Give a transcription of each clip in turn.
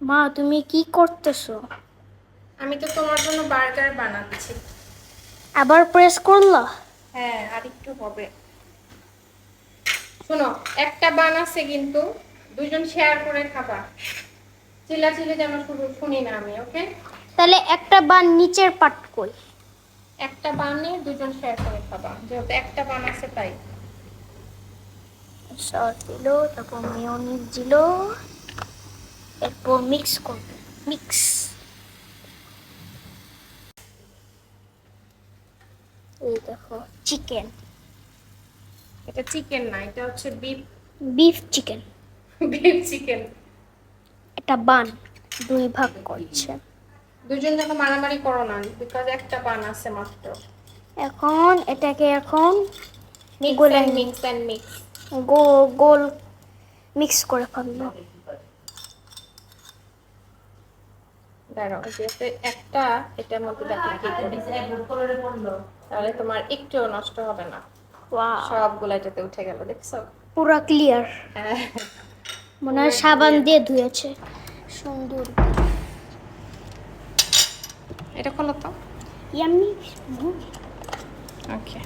মা তুমি কি করতেছো? আমি তো তোমার জন্য বার্গার বানাচ্ছি। আবার প্রেস করলা? হ্যাঁ আর একটু হবে। শোনো একটা বান আছে কিন্তু দুজন শেয়ার করে খাবা। চিল্লাচিল্লি যেন শুধু শুনি না আমি ওকে তাহলে একটা বান নিচের পাট কই? একটা বানে দুজন শেয়ার করে খাবা যেহেতু একটা বান আছে তাই। সস দিল তারপর মেয়নিজ দিল। এরপর মিক্স করবে মিক্স এই দেখো চিকেন এটা চিকেন না এটা হচ্ছে beef beef chicken beef chicken একটা বান দুই ভাগ করছে। দুজন যেন মারামারি করো না বিকজ একটা বান আছে মাত্র। এখন এটাকে এখন গোলাই মিক্স অ্যান্ড মিক্স গোল মিক্স করে ফেলব। দাঁড়াও যেতে একটা এটার মধ্যে দেখো কি করি। তাহলে তোমার একটুও নষ্ট হবে না। সবগুলো এটাতে উঠে গেল দেখছ? পুরো ক্লিয়ার হ্যাঁ মনে হয় সাবান দিয়ে ধুয়েছে। সুন্দর। এটা খোলো তো। ওকে।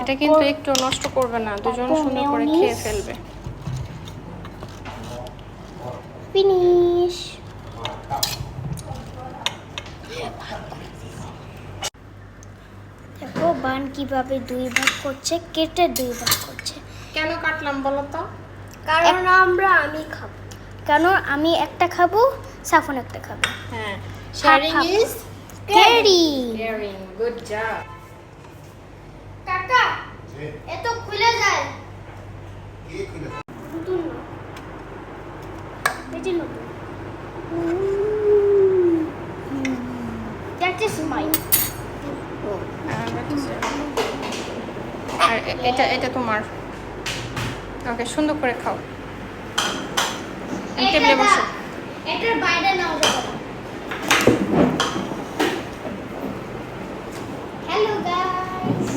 এটা কিন্তু একটু নষ্ট করবে না দুজন সুন্দর করে খেয়ে ফেলবে। ফিনিশ দেখো বান কীভাবে দুই ভাগ করছে কেটে দুই ভাগ করছে। কেন কাটলাম বলো তো? কারণ আমরা আমি খাব। কেন আমি একটা খাব সাফন একটা খাব। হ্যাঁ sharing is carry caring good job কাকা এত খুলে যায়। নতুন না। এই যে নতুন। দ্যাট ইজ মাই আর এটা এটা তোমার। ওকে সুন্দর করে খাও। টেবিলে বসো। এটার বাইরে নাও হ্যালো গাইস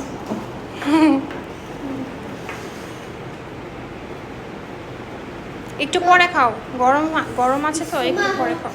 একটু পরে খাও। গরম গরম আছে তো একটু পরে খাও।